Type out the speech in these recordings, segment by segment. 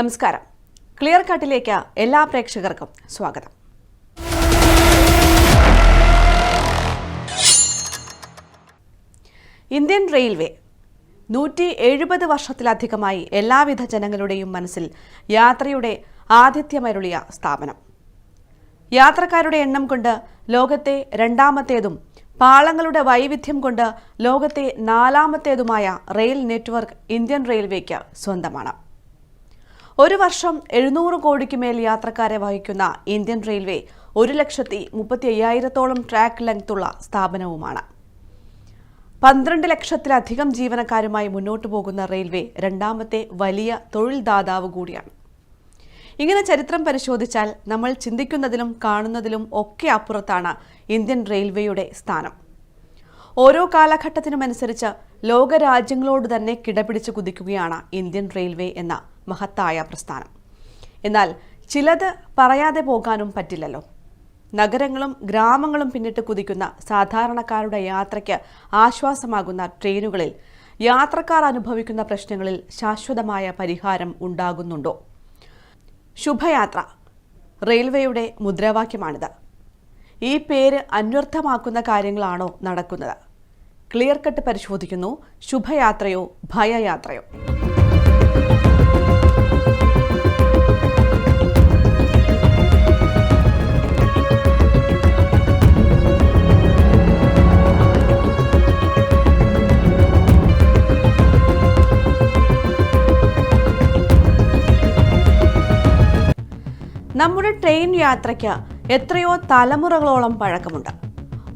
നമസ്കാരം. ക്ലിയർ കട്ടിലേക്ക് എല്ലാ പ്രേക്ഷകർക്കും സ്വാഗതം. ഇന്ത്യൻ റെയിൽവേ നൂറ്റി എഴുപത് വർഷത്തിലധികമായി എല്ലാവിധ ജനങ്ങളുടെയും മനസ്സിൽ യാത്രയുടെ ആതിഥ്യമരുളിയ സ്ഥാപനം. യാത്രക്കാരുടെ എണ്ണം കൊണ്ട് ലോകത്തെ രണ്ടാമത്തേതും പാളങ്ങളുടെ വൈവിധ്യം കൊണ്ട് ലോകത്തെ നാലാമത്തേതുമായ റെയിൽ നെറ്റ്വർക്ക് ഇന്ത്യൻ റെയിൽവേക്ക് സ്വന്തമാണ്. ഒരു വർഷം എഴുന്നൂറ് കോടിക്ക് മേൽ യാത്രക്കാരെ വഹിക്കുന്ന ഇന്ത്യൻ റെയിൽവേ ഒരു ലക്ഷത്തി മുപ്പത്തി അയ്യായിരത്തോളം ട്രാക്ക് ലെങ്തുള്ള സ്ഥാപനവുമാണ്. പന്ത്രണ്ട് ലക്ഷത്തിലധികം ജീവനക്കാരുമായി മുന്നോട്ടു പോകുന്ന റെയിൽവേ രണ്ടാമത്തെ വലിയ തൊഴിൽ ദാതാവ് കൂടിയാണ്. ഇങ്ങനെ ചരിത്രം പരിശോധിച്ചാൽ നമ്മൾ ചിന്തിക്കുന്നതിലും കാണുന്നതിലും ഒക്കെ അപ്പുറത്താണ് ഇന്ത്യൻ റെയിൽവേയുടെ സ്ഥാനം. ഓരോ കാലഘട്ടത്തിനുമനുസരിച്ച് ലോകരാജ്യങ്ങളോട് തന്നെ കിടപിടിച്ച് കുതിക്കുകയാണ് ഇന്ത്യൻ റെയിൽവേ എന്ന മഹത്തായ പ്രസ്ഥാനം. എന്നാൽ ചിലത് പറയാതെ പോകാനും പറ്റില്ലല്ലോ. നഗരങ്ങളും ഗ്രാമങ്ങളും പിന്നിട്ട് കുതിക്കുന്ന സാധാരണക്കാരുടെ യാത്രയ്ക്ക് ആശ്വാസമാകുന്ന ട്രെയിനുകളിൽ യാത്രക്കാർ അനുഭവിക്കുന്ന പ്രശ്നങ്ങളിൽ ശാശ്വതമായ പരിഹാരം ഉണ്ടാകുന്നുണ്ടോ? ശുഭയാത്ര റെയിൽവേയുടെ മുദ്രാവാക്യമാണിത്. ഈ പേര് അന്വർത്ഥമാക്കുന്ന കാര്യങ്ങളാണോ നടക്കുന്നത്? ക്ലിയർ കട്ട് പരിശോധിക്കുന്നു. ശുഭയാത്രയോ ഭയയാത്രയോ? നമ്മുടെ ട്രെയിൻ യാത്രയ്ക്ക് എത്രയോ തലമുറകളോളം പഴക്കമുണ്ട്.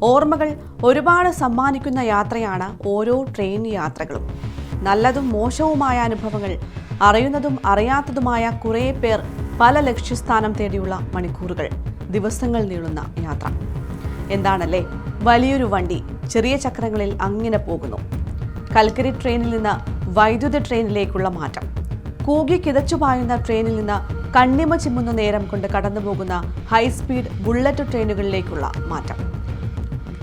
ഓർമ്മകൾ ഒരുപാട് സമ്മാനിക്കുന്ന യാത്രയാണ് ഓരോ ട്രെയിൻ യാത്രകളും. നല്ലതും മോശവുമായ അനുഭവങ്ങൾ അറിയുന്നതും അറിയാത്തതുമായ കുറേ പേർ പല ലക്ഷ്യസ്ഥാനം തേടിയുള്ള മണിക്കൂറുകൾ ദിവസങ്ങൾ നീളുന്ന യാത്ര. എന്താണല്ലേ? വലിയൊരു വണ്ടി ചെറിയ ചക്രങ്ങളിൽ അങ്ങനെ പോകുന്നു. കൽക്കരി ട്രെയിനിൽ നിന്ന് വൈദ്യുത ട്രെയിനിലേക്കുള്ള മാറ്റം. കൂകി കിതച്ചു പായുന്ന ട്രെയിനിൽ നിന്ന് കണ്ണിമ ചിമ്മുന്ന നേരം കൊണ്ട് കടന്നുപോകുന്ന ഹൈസ്പീഡ് ബുള്ളറ്റ് ട്രെയിനുകളിലേക്കുള്ള മാറ്റം.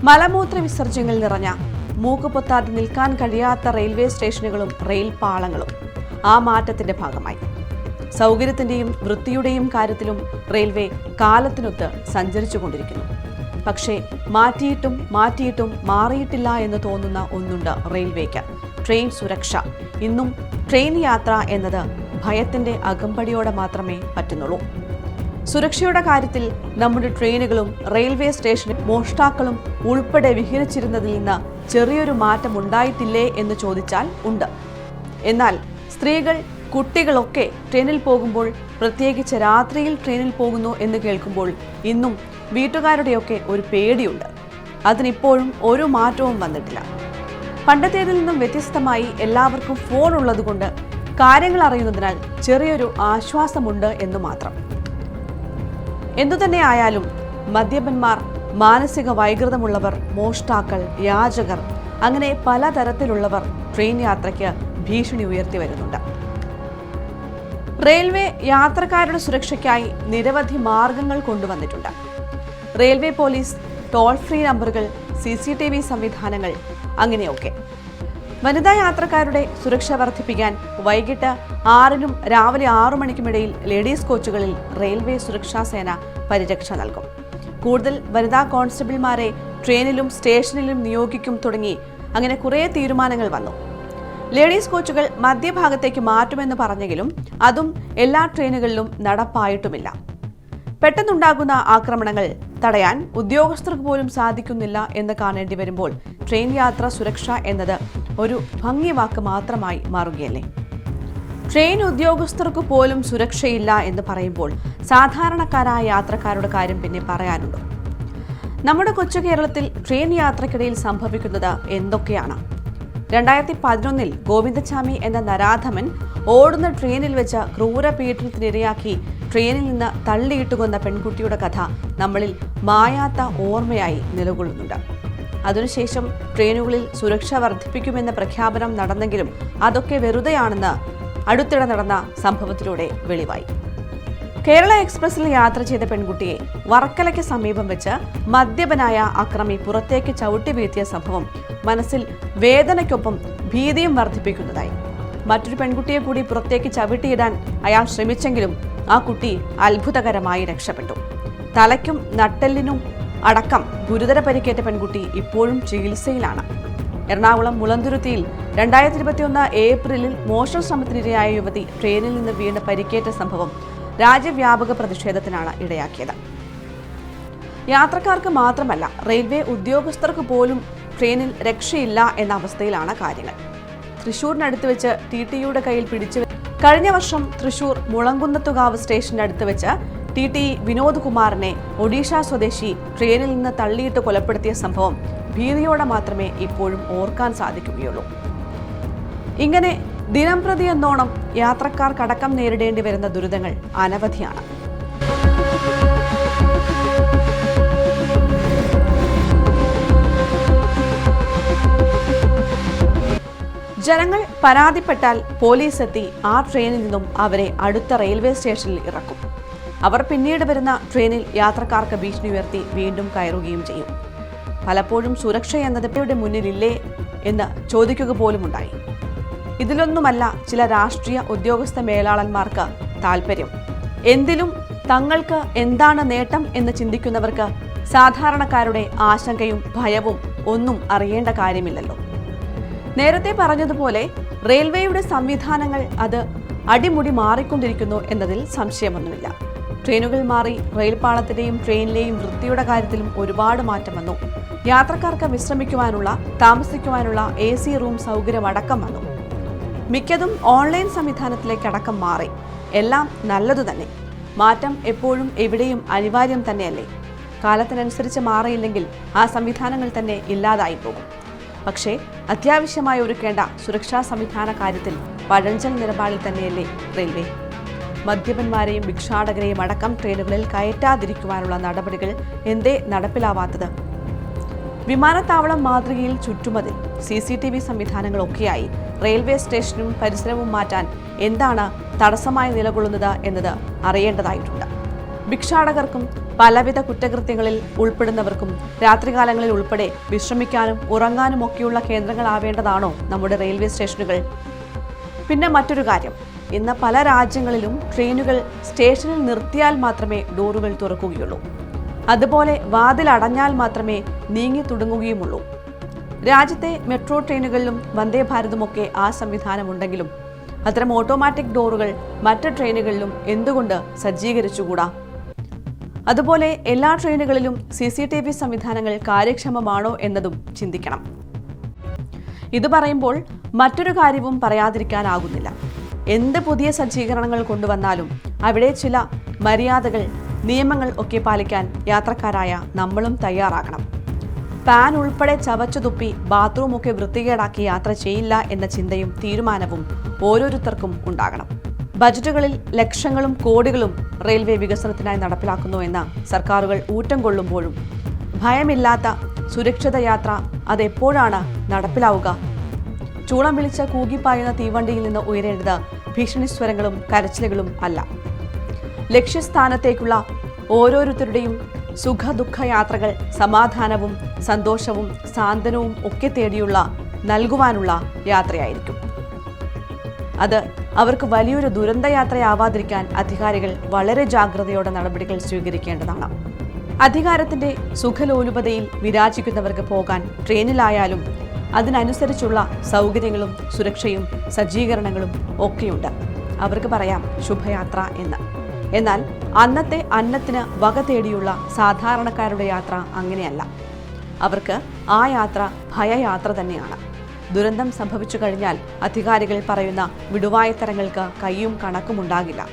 മലമൂത്ര വിസർജ്യങ്ങൾ നിറഞ്ഞ മൂക്ക് പൊത്താതെ നിൽക്കാൻ കഴിയാത്ത റെയിൽവേ സ്റ്റേഷനുകളും റെയിൽ പാളങ്ങളും ആ മാറ്റത്തിന്റെ ഭാഗമായി. സൗകര്യത്തിന്റെയും വൃത്തിയുടെയും കാര്യത്തിലും റെയിൽവേ കാലത്തിനൊത്ത് സഞ്ചരിച്ചുകൊണ്ടിരിക്കുന്നു. പക്ഷേ മാറ്റിയിട്ടും മാറ്റിയിട്ടും മാറിയിട്ടില്ല എന്ന് തോന്നുന്ന ഒന്നുണ്ട് റെയിൽവേക്ക്. ട്രെയിൻ സുരക്ഷ. ഇന്നും ട്രെയിൻ യാത്ര എന്നത് ഭയത്തിന്റെ അകമ്പടിയോടെ മാത്രമേ പറ്റുന്നുള്ളൂ. സുരക്ഷയുടെ കാര്യത്തിൽ നമ്മുടെ ട്രെയിനുകളും റെയിൽവേ സ്റ്റേഷനും മോഷ്ടാക്കളും ഉൾപ്പെടെ വിഹരിച്ചിരുന്നതിൽ നിന്ന് ചെറിയൊരു മാറ്റം ഉണ്ടായിട്ടില്ലേ എന്ന് ചോദിച്ചാൽ ഉണ്ട്. എന്നാൽ സ്ത്രീകൾ കുട്ടികളൊക്കെ ട്രെയിനിൽ പോകുമ്പോൾ പ്രത്യേകിച്ച് രാത്രിയിൽ ട്രെയിനിൽ പോകുന്നു എന്ന് കേൾക്കുമ്പോൾ ഇന്നും വീട്ടുകാരുടെയൊക്കെ ഒരു പേടിയുണ്ട്. അതിനിപ്പോഴും ഒരു മാറ്റവും വന്നിട്ടില്ല. പണ്ടത്തേതിൽ നിന്നും വ്യത്യസ്തമായി എല്ലാവർക്കും ഫോൺ ഉള്ളതുകൊണ്ട് കാര്യങ്ങൾ അറിയുന്നതിനാൽ ചെറിയൊരു ആശ്വാസമുണ്ട് എന്ന് മാത്രം. എന്തുതന്നെ ആയാലും മദ്യപന്മാർ മാനസിക വൈകൃതമുള്ളവർ മോഷ്ടാക്കൾ യാചകർ അങ്ങനെ പലതരത്തിലുള്ളവർ ട്രെയിൻ യാത്രയ്ക്ക് ഭീഷണി ഉയർത്തി വരുന്നുണ്ട്. റെയിൽവേ യാത്രക്കാരുടെ സുരക്ഷയ്ക്കായി നിരവധി മാർഗങ്ങൾ കൊണ്ടുവന്നിട്ടുണ്ട്. റെയിൽവേ പോലീസ് ടോൾ ഫ്രീ നമ്പറുകൾ സി സി ടി വി സംവിധാനങ്ങൾ അങ്ങനെയൊക്കെ. വനിതാ യാത്രക്കാരുടെ സുരക്ഷ വർദ്ധിപ്പിക്കാൻ വൈകിട്ട് ആറിനും രാവിലെ ആറു മണിക്കുമിടയിൽ ലേഡീസ് കോച്ചുകളിൽ റെയിൽവേ സുരക്ഷാ സേന പരിരക്ഷ നൽകും. കൂടുതൽ വനിതാ കോൺസ്റ്റബിൾമാരെ ട്രെയിനിലും സ്റ്റേഷനിലും നിയോഗിക്കും തുടങ്ങി അങ്ങനെ കുറേ തീരുമാനങ്ങൾ വന്നു. ലേഡീസ് കോച്ചുകൾ മധ്യഭാഗത്തേക്ക് മാറ്റുമെന്ന് പറഞ്ഞെങ്കിലും അതും എല്ലാ ട്രെയിനുകളിലും നടപ്പായിട്ടുമില്ല. പെട്ടെന്നുണ്ടാകുന്ന ആക്രമണങ്ങൾ തടയാൻ ഉദ്യോഗസ്ഥർക്ക് പോലും സാധിക്കുന്നില്ല എന്ന് കാണേണ്ടി വരുമ്പോൾ ട്രെയിൻ യാത്ര സുരക്ഷ എന്നത് ഒരു ഭംഗിവാക്ക് മാത്രമായി മാറുകയല്ലേ? ട്രെയിൻ ഉദ്യോഗസ്ഥർക്ക് പോലും സുരക്ഷയില്ല എന്ന് പറയുമ്പോൾ സാധാരണക്കാരായ യാത്രക്കാരുടെ കാര്യം പിന്നെ പറയാനുണ്ടോ? നമ്മുടെ കൊച്ചു കേരളത്തിൽ ട്രെയിൻ യാത്രക്കിടയിൽ സംഭവിക്കുന്നത് എന്തൊക്കെയാണ്? രണ്ടായിരത്തി പതിനൊന്നിൽ ഗോവിന്ദച്ചാമി എന്ന നരാധമൻ ഓടുന്ന ട്രെയിനിൽ വെച്ച ക്രൂര പീഡനത്തിനിരയാക്കി ട്രെയിനിൽ നിന്ന് തള്ളിയിട്ട് കൊന്ന പെൺകുട്ടിയുടെ കഥ നമ്മളിൽ മായാത്ത ഓർമ്മയായി നിലകൊള്ളുന്നുണ്ട്. അതിനുശേഷം ട്രെയിനുകളിൽ സുരക്ഷ വർദ്ധിപ്പിക്കുമെന്ന പ്രഖ്യാപനം നടന്നെങ്കിലും അതൊക്കെ വെറുതെയാണെന്ന് അടുത്തിടെ നടന്ന സംഭവത്തിലൂടെ വെളിവായി. കേരള എക്സ്പ്രസിൽ യാത്ര ചെയ്ത പെൺകുട്ടിയെ വർക്കലയ്ക്ക് സമീപം വെച്ച് മദ്യപനായ അക്രമി പുറത്തേക്ക് ചവിട്ടി വീഴ്ത്തിയ സംഭവം മനസ്സിൽ വേദനയ്ക്കൊപ്പം ഭീതിയും വർദ്ധിപ്പിക്കുന്നതായി. മറ്റൊരു പെൺകുട്ടിയെ കൂടി പുറത്തേക്ക് ചവിട്ടിയിടാൻ അയാൾ ശ്രമിച്ചെങ്കിലും ആ കുട്ടി അത്ഭുതകരമായി രക്ഷപ്പെട്ടു. തലയ്ക്കും നട്ടെല്ലിനും അടക്കം ഗുരുതര പരിക്കേറ്റ പെൺകുട്ടി ഇപ്പോഴും ചികിത്സയിലാണ്. എറണാകുളം മുളന്തുരുത്തിയിൽ രണ്ടായിരത്തി ഇരുപത്തിയൊന്ന് ഏപ്രിലിൽ മോഷണ ശ്രമത്തിനിരയായ യുവതി ട്രെയിനിൽ നിന്ന് വീണ് പരിക്കേറ്റ സംഭവം രാജ്യവ്യാപക പ്രതിഷേധത്തിനാണ് ഇടയാക്കിയത്. യാത്രക്കാർക്ക് മാത്രമല്ല റെയിൽവേ ഉദ്യോഗസ്ഥർക്ക് പോലും ട്രെയിനിൽ രക്ഷയില്ല എന്ന അവസ്ഥയിലാണ് കാര്യങ്ങൾ. തൃശൂരിനടുത്ത് വെച്ച് ടി ടി യുടെ കയ്യിൽ പിടിച്ചു കഴിഞ്ഞ വർഷം തൃശൂർ മുളങ്കുന്നത്തുകാവ് സ്റ്റേഷന്റെ അടുത്ത് വെച്ച് ടി ടി വിനോദ് കുമാറിനെ ഒഡീഷ സ്വദേശി ട്രെയിനിൽ നിന്ന് തള്ളിയിട്ട് കൊലപ്പെടുത്തിയ സംഭവം ഭീതിയോടെ മാത്രമേ ഇപ്പോഴും ഓർക്കാൻ സാധിക്കുകയുള്ളൂ. ഇങ്ങനെ ദിനംപ്രതി എന്നോണം യാത്രക്കാർക്കടക്കം നേരിടേണ്ടി വരുന്ന ദുരിതങ്ങൾ അനവധിയാണ്. ജനങ്ങൾ പരാതിപ്പെട്ടാൽ പോലീസ് എത്തി ആ ട്രെയിനിൽ നിന്നും അവരെ അടുത്ത റെയിൽവേ സ്റ്റേഷനിൽ ഇറക്കും. അവർ പിന്നീട് വരുന്ന ട്രെയിനിൽ യാത്രക്കാർക്ക് ഭീഷണി ഉയർത്തി വീണ്ടും കയറുകയും ചെയ്യും. പലപ്പോഴും സുരക്ഷ എന്നത് ഇവരുടെ മുന്നിലില്ലേ എന്ന് ചോദിക്കുക പോലും ഉണ്ടായി ഇതിലൊന്നുമല്ല ചില രാഷ്ട്രീയ ഉദ്യോഗസ്ഥ മേലാളന്മാർക്ക് താല്പര്യം എന്തിലും തങ്ങൾക്ക് എന്താണ് നേട്ടം എന്ന് ചിന്തിക്കുന്നവർക്ക് സാധാരണക്കാരുടെ ആശങ്കയും ഭയവും ഒന്നും അറിയേണ്ട കാര്യമില്ലല്ലോ. നേരത്തെ പറഞ്ഞതുപോലെ റെയിൽവേയുടെ സംവിധാനങ്ങൾ അത് അടിമുടി മാറിക്കൊണ്ടിരിക്കുന്നു എന്നതിൽ സംശയമൊന്നുമില്ല. ട്രെയിനുകൾ മാറി റെയിൽപാളത്തിന്റെയും ട്രെയിനിലെയും വൃത്തിയുടെ കാര്യത്തിലും ഒരുപാട് മാറ്റം വന്നു. യാത്രക്കാർക്ക് വിശ്രമിക്കുവാനുള്ള താമസിക്കുവാനുള്ള എ സി റൂം സൗകര്യം അടക്കം വന്നു. മിക്കതും ഓൺലൈൻ സംവിധാനത്തിലേക്ക് അടക്കം മാറി. എല്ലാം നല്ലതു തന്നെ. മാറ്റം എപ്പോഴും എവിടെയും അനിവാര്യം തന്നെയല്ലേ? കാലത്തിനനുസരിച്ച് മാറിയില്ലെങ്കിൽ ആ സംവിധാനങ്ങൾ തന്നെ ഇല്ലാതായി പോകും. പക്ഷേ അത്യാവശ്യമായി ഒരുക്കേണ്ട സുരക്ഷാ സംവിധാന കാര്യത്തിൽ പഴഞ്ചൻ നിലപാടിൽ തന്നെയല്ലേ റെയിൽവേ. മദ്യപന്മാരെയും ഭിക്ഷാടകരെയും അടക്കം ട്രെയിനുകളിൽ കയറ്റാതിരിക്കുവാനുള്ള നടപടികൾ എന്തേ നടപ്പിലാവാത്തത്? വിമാനത്താവളം മാതൃകയിൽ ചുറ്റുമതിൽ സി സി ടി വി സംവിധാനങ്ങളൊക്കെയായി റെയിൽവേ സ്റ്റേഷനും പരിസരവും മാറ്റാൻ എന്താണ് തടസ്സമായി നിലകൊള്ളുന്നത് എന്നത് അറിയേണ്ടതായിട്ടുണ്ട്. ഭിക്ഷാടകർക്കും പലവിധ കുറ്റകൃത്യങ്ങളിൽ ഉൾപ്പെടുന്നവർക്കും രാത്രികാലങ്ങളിൽ ഉൾപ്പെടെ വിശ്രമിക്കാനും ഉറങ്ങാനും ഒക്കെയുള്ള കേന്ദ്രങ്ങളാവേണ്ടതാണോ നമ്മുടെ റെയിൽവേ സ്റ്റേഷനുകൾ? പിന്നെ മറ്റൊരു കാര്യം. ഇന്ന് പല രാജ്യങ്ങളിലും ട്രെയിനുകൾ സ്റ്റേഷനിൽ നിർത്തിയാൽ മാത്രമേ ഡോറുകൾ തുറക്കുകയുള്ളൂ. അതുപോലെ വാതിൽ അടഞ്ഞാൽ മാത്രമേ നീങ്ങി തുടങ്ങുകയുമുള്ളൂ. രാജ്യത്തെ മെട്രോ ട്രെയിനുകളിലും വന്ദേ ഭാരതുമൊക്കെ ആ സംവിധാനമുണ്ടെങ്കിലും അത്തരം ഓട്ടോമാറ്റിക് ഡോറുകൾ മറ്റ് ട്രെയിനുകളിലും എന്തുകൊണ്ട് സജ്ജീകരിച്ചുകൂടാ? അതുപോലെ എല്ലാ ട്രെയിനുകളിലും സി സി ടി വി സംവിധാനങ്ങൾ കാര്യക്ഷമമാണോ എന്നതും ചിന്തിക്കണം. ഇത് പറയുമ്പോൾ മറ്റൊരു കാര്യവും പറയാതിരിക്കാനാകുന്നില്ല. എന്ത് പുതിയ സജ്ജീകരണങ്ങൾ കൊണ്ടുവന്നാലും അവിടെ ചില മര്യാദകൾ നിയമങ്ങൾ ഒക്കെ പാലിക്കാൻ യാത്രക്കാരായ നമ്മളും തയ്യാറാകണം. പാൻ ഉൾപ്പെടെ ചവച്ചുതുപ്പി ബാത്റൂമൊക്കെ വൃത്തികേടാക്കി യാത്ര ചെയ്യില്ല എന്ന ചിന്തയും തീരുമാനവും ഓരോരുത്തർക്കും ഉണ്ടാകണം. ബജറ്റുകളിൽ ലക്ഷങ്ങളും കോടികളും റെയിൽവേ വികസനത്തിനായി നടപ്പിലാക്കുന്നുവെന്ന സർക്കാരുകൾ ഊറ്റം കൊള്ളുമ്പോഴും ഭയമില്ലാത്ത സുരക്ഷിത യാത്ര അതെപ്പോഴാണ് നടപ്പിലാവുക? ചൂളം വിളിച്ച കൂകിപ്പായുന്ന തീവണ്ടിയിൽ നിന്ന് ഉയരേണ്ടത് ഭീഷണി സ്വരങ്ങളും കരച്ചിലുകളും അല്ല. ലക്ഷ്യസ്ഥാനത്തേക്കുള്ള ഓരോരുത്തരുടെയും സുഖ ദുഃഖ യാത്രകൾ സമാധാനവും സന്തോഷവും സാന്ത്വനവും ഒക്കെ തേടിയുള്ള നൽകുവാനുള്ള യാത്രയായിരിക്കും. അത് അവർക്ക് വലിയൊരു ദുരന്തയാത്രയാവാതിരിക്കാൻ അധികാരികൾ വളരെ ജാഗ്രതയോടെ നടപടികൾ സ്വീകരിക്കേണ്ടതാണ്. അധികാരത്തിന്റെ സുഖലോലുപതയിൽ വിരാജിക്കുന്നവർക്ക് പോകാൻ ട്രെയിനിലായാലും അതിനനുസരിച്ചുള്ള സൗകര്യങ്ങളും സുരക്ഷയും സജ്ജീകരണങ്ങളും ഒക്കെയുണ്ട്. അവർക്ക് പറയാം ശുഭയാത്ര എന്ന്. എന്നാൽ അന്നത്തെ അന്നത്തിന് വക തേടിയുള്ള സാധാരണക്കാരുടെ യാത്ര അങ്ങനെയല്ല. അവർക്ക് ആ യാത്ര ഭയയാത്ര തന്നെയാണ്. ദുരന്തം സംഭവിച്ചു കഴിഞ്ഞാൽ അധികാരികൾ പറയുന്ന വിടുവായത്തരങ്ങൾക്ക് കൈയും കണക്കും ഉണ്ടാകില്ല.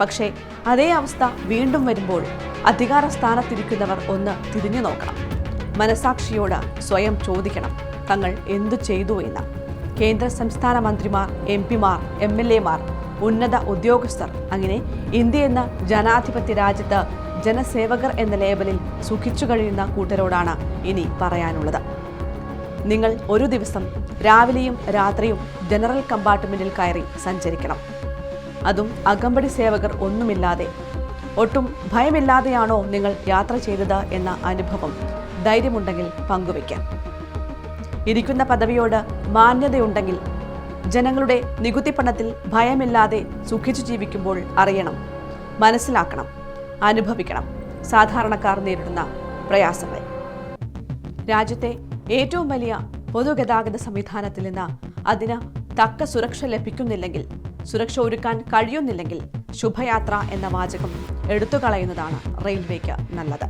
പക്ഷേ അതേ അവസ്ഥ വീണ്ടും വരുമ്പോൾ അധികാര സ്ഥാനത്തിരിക്കുന്നവർ ഒന്ന് തിരിഞ്ഞു നോക്കണം. മനസാക്ഷിയോട് സ്വയം ചോദിക്കണം തങ്ങൾ എന്തു ചെയ്തു എന്ന്. കേന്ദ്ര സംസ്ഥാന മന്ത്രിമാർ എം പിമാർ എം എൽ എമാർ ഉന്നത ഉദ്യോഗസ്ഥർ അങ്ങനെ ഇന്ത്യ എന്ന ജനാധിപത്യ രാജ്യത്ത് ജനസേവകർ എന്ന ലേബലിൽ സുഖിച്ചു കഴിയുന്ന കൂട്ടരോടാണ് ഇനി പറയാനുള്ളത്. നിങ്ങൾ ഒരു ദിവസം രാവിലെയും രാത്രിയും ജനറൽ കമ്പാർട്ട്മെന്റിൽ കയറി സഞ്ചരിക്കണം. അതും അകമ്പടി സേവകർ ഒന്നുമില്ലാതെ. ഒട്ടും ഭയമില്ലാതെയാണോ നിങ്ങൾ യാത്ര ചെയ്തത് എന്ന അനുഭവം ധൈര്യമുണ്ടെങ്കിൽ പങ്കുവയ്ക്കാം. ഇരിക്കുന്ന പദവിയോട് മാന്യതയുണ്ടെങ്കിൽ ജനങ്ങളുടെ നികുതി പണത്തിൽ ഭയമില്ലാതെ സുഖിച്ചു ജീവിക്കുമ്പോൾ അറിയണം മനസ്സിലാക്കണം അനുഭവിക്കണം. സാധാരണക്കാർ നേരിടുന്ന പ്രയാസങ്ങൾ. രാജ്യത്തെ ഏറ്റവും വലിയ പൊതുഗതാഗത സംവിധാനത്തിൽ നിന്ന് അതിന് തക്ക സുരക്ഷ ലഭിക്കുന്നില്ലെങ്കിൽ സുരക്ഷ ഒരുക്കാൻ കഴിയുന്നില്ലെങ്കിൽ ശുഭയാത്ര എന്ന വാചകം എടുത്തുകളയുന്നതാണ് റെയിൽവേക്ക് നല്ലത്.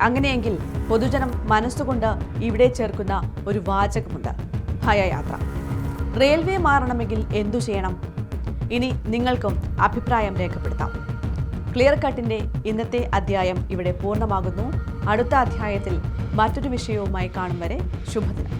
അങ്ങനെയെങ്കിൽ പൊതുജനം മനസ്സുകൊണ്ട് ഇവിടെ ചേർക്കുന്ന ഒരു വാചകമുണ്ട് ഭയയാത്ര. റെയിൽവേ മാറണമെങ്കിൽ എന്തു ചെയ്യണം? ഇനി നിങ്ങൾക്കും അഭിപ്രായം രേഖപ്പെടുത്താം. ക്ലിയർ കട്ടിന്റെ ഇന്നത്തെ അധ്യായം ഇവിടെ പൂർണമാകുന്നു. അടുത്ത അധ്യായത്തിൽ മറ്റൊരു വിഷയവുമായി കാണും വരെ ശുഭദിനം.